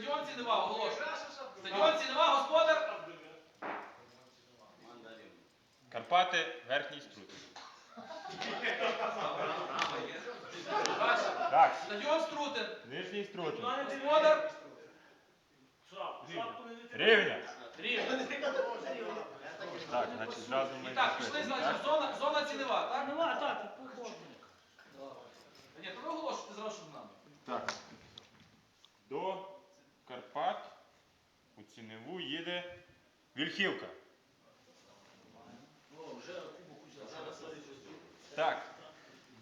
Стадіон Цінева, оголошую. Стадіон Цінева, господар. Карпати, верхній струт. Так, Стадіон Струтин. нижній струтин. Господар. Рівня. Рівне. Так, значить зразу ми. І так, пішли, значить, зона, зона цінева, так? Нема, так, походу. У їде Вільхівка. Так.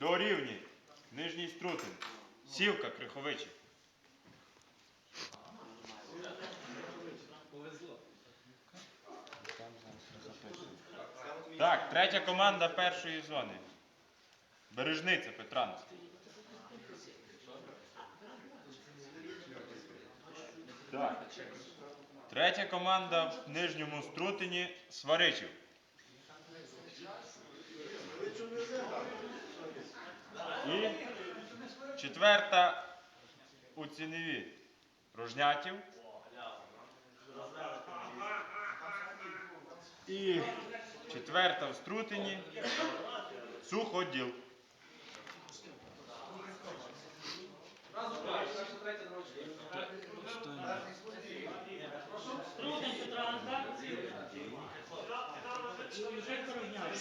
До Рівні. Нижній Струтин. Сівка, Криховичі. Так, третя команда першої зони. Бережниця Петранськ. Так. Третя команда в нижньому струтині Сваричів. І четверта у ціневі Рожнятів. І четверта в струтині Суходіл. Вже порівняли.